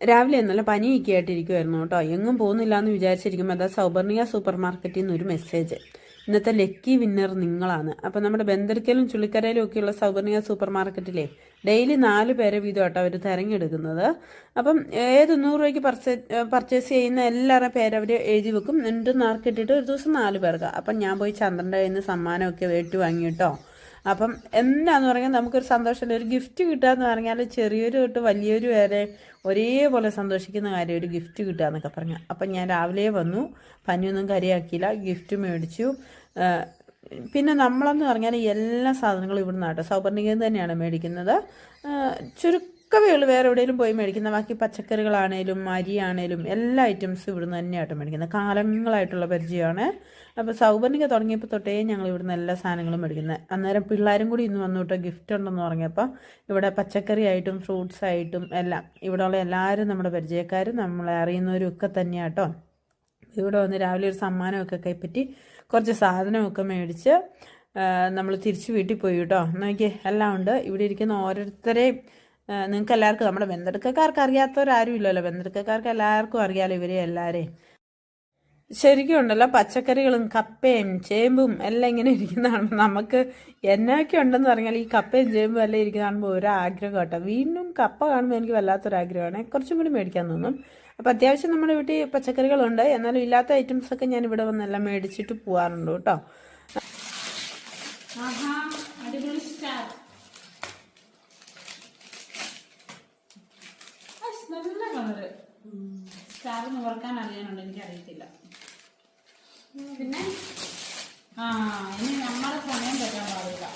രാവിലെ നല്ല പനിയൊക്കെ ആയിട്ടിരിക്കുമായിരുന്നു കേട്ടോ. എങ്ങും പോകുന്നില്ല എന്ന് വിചാരിച്ചിരിക്കുമ്പോൾ അതാ സൗപർണിക സൂപ്പർ മാർക്കറ്റിൽ നിന്ന് ഒരു മെസ്സേജ്. ഇന്നത്തെ ലക്കി വിന്നർ നിങ്ങളാണ്. അപ്പം നമ്മുടെ ബന്ദർക്കലും ചുള്ളിക്കരയിലും ഒക്കെയുള്ള സൗപർണിക സൂപ്പർ മാർക്കറ്റിലെ ഡെയിലി നാല് പേരെ വീതം കേട്ടോ അവർ തിരഞ്ഞെടുക്കുന്നത്. അപ്പം ഏത് നൂറ് രൂപയ്ക്ക് പർച്ചേസ് ചെയ്യുന്ന എല്ലാവരുടെ പേര് അവർ എഴുതി വെക്കും. എന്നിട്ട് മാർക്കറ്റിട്ട് ഒരു ദിവസം നാല് പേർക്ക്. അപ്പം ഞാൻ പോയി ചന്ദ്രന്റെ കയ്യിൽ നിന്ന് സമ്മാനമൊക്കെ വേട്ടി വാങ്ങി കേട്ടോ. അപ്പം എന്താന്ന് പറഞ്ഞാൽ നമുക്കൊരു സന്തോഷമില്ല ഒരു ഗിഫ്റ്റ് കിട്ടുക എന്ന് പറഞ്ഞാൽ ചെറിയൊരു തൊട്ട് വലിയൊരു വരെ ഒരേപോലെ സന്തോഷിക്കുന്ന കാര്യം ഒരു ഗിഫ്റ്റ് കിട്ടുക എന്നൊക്കെ പറഞ്ഞു. അപ്പം ഞാൻ രാവിലെ വന്നു. പനിയൊന്നും കരിയാക്കിയില്ല. ഗിഫ്റ്റ് മേടിച്ചു. പിന്നെ നമ്മളെന്ന് പറഞ്ഞാൽ എല്ലാ സാധനങ്ങളും ഇവിടുന്ന് കേട്ടോ സൗപർണികയിൽ തന്നെയാണ് മേടിക്കുന്നത്. ആ, ചുരുക്കമേ ഉള്ളൂ വേറെ എവിടെയെങ്കിലും പോയി മേടിക്കുന്ന ബാക്കി പച്ചക്കറികളാണേലും അരിയാണേലും എല്ലാ ഐറ്റംസും ഇവിടുന്ന് തന്നെയായിട്ട് മേടിക്കുന്നത്. കാലങ്ങളായിട്ടുള്ള പരിചയമാണ്. അപ്പോൾ സൗപർണിക തുടങ്ങിയപ്പോൾ തൊട്ടേ ഞങ്ങൾ ഇവിടുന്ന് എല്ലാ സാധനങ്ങളും മേടിക്കുന്നത് അന്നേരം പിള്ളേരും കൂടി ഇന്ന് വന്നു കേട്ടോ ഗിഫ്റ്റ് ഉണ്ടെന്ന് പറഞ്ഞപ്പോൾ ഇവിടെ പച്ചക്കറി ആയിട്ടും ഫ്രൂട്ട്സ് ആയിട്ടും എല്ലാം ഇവിടെയുള്ള എല്ലാവരും നമ്മുടെ പരിചയക്കാരും നമ്മളെ അറിയുന്നവരും ഒക്കെ തന്നെയാട്ടോ. ഇവിടെ വന്ന് രാവിലെ ഒരു സമ്മാനമൊക്കെ കൈപ്പറ്റി കുറച്ച് സാധനമൊക്കെ മേടിച്ച് നമ്മൾ തിരിച്ച് വീട്ടിൽ പോയി കേട്ടോ നോക്കിയേ എല്ലാം ഉണ്ട്. ഇവിടെ ഇരിക്കുന്ന ഓരോരുത്തരെയും നിങ്ങൾക്ക് എല്ലാവർക്കും നമ്മുടെ ബന്ധുക്കക്കാർക്ക് അറിയാത്തവരാരും ഇല്ലല്ലോ ബന്ധുക്കക്കാർക്ക് എല്ലാവർക്കും അറിയാലോ ഇവരെ എല്ലാവരെയും ശരിക്കും ഉണ്ടല്ലോ പച്ചക്കറികളും കപ്പയും ചേമ്പും എല്ലാം ഇങ്ങനെ ഇരിക്കുന്ന കാണുമ്പോൾ നമുക്ക് എന്നൊക്കെ ഉണ്ടെന്ന് പറഞ്ഞാൽ ഈ കപ്പയും ചേമ്പും എല്ലാം ഇരിക്കുന്ന കാണുമ്പോൾ ഒരു ആഗ്രഹം കേട്ടോ. വീണ്ടും കപ്പ കാണുമ്പോൾ എനിക്ക് വല്ലാത്തൊരാഗ്രഹമാണ്. കുറച്ചും കൂടി മേടിക്കാൻ തോന്നും. അപ്പോൾ അത്യാവശ്യം നമ്മുടെ വീട്ടിൽ പച്ചക്കറികളുണ്ട്. എന്നാലും ഇല്ലാത്ത ഐറ്റംസ് ഒക്കെ ഞാൻ ഇവിടെ വന്നെല്ലാം മേടിച്ചിട്ട് പോകാറുണ്ട് കേട്ടോ. അടിപൊളി സ്റ്റാർ നല്ല കളറ് സ്റ്റാർ മുറക്കാൻ അറിയാനുണ്ട് എനിക്ക് അറിയത്തില്ല പിന്നെ? ആ ഇനി നമ്മളെ സമയം തെറ്റാൻ പാടില്ല.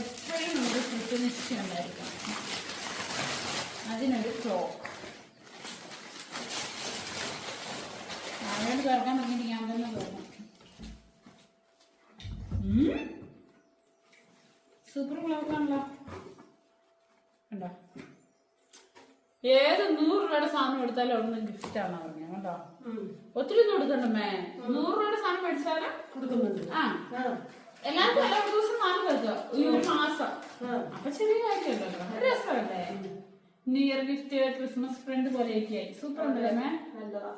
എപ്പോഴും ഒരു കൃത്യനിഷ്ഠ ഉണ്ടായിരിക്കണം. അതിനൊരു ക്ലോക്ക്. അവരോട് പറ്റിയിട്ട് ഞാൻ തന്നെ തോന്നും സൂപ്പർ ക്ലോക്ക് ആണല്ലോ. കണ്ടോ? ഏത് നൂറ് രൂപയുടെ സാധനം എടുത്താലും അവിടുന്ന് ഗിഫ്റ്റ് ആണ് പറഞ്ഞത് കേട്ടോ ഒത്തിരി ഒന്നും കൊടുക്കണ്ടമ്മേ നൂറ് രൂപയുടെ സാധനം മേടിച്ചാലും കൊടുക്കുന്നുണ്ട്. ആ. എല്ലാവർക്കും എല്ലാ ദിവസം നാല് ഈ ഒരു മാസം. അപ്പൊ ചെറിയ കാര്യമല്ലോ രസമല്ലേ? New year gift Christmas friend പോലെയൊക്കെ ആയി സൂപ്പർ ഉണ്ടല്ലേ മേ നല്ലതാ.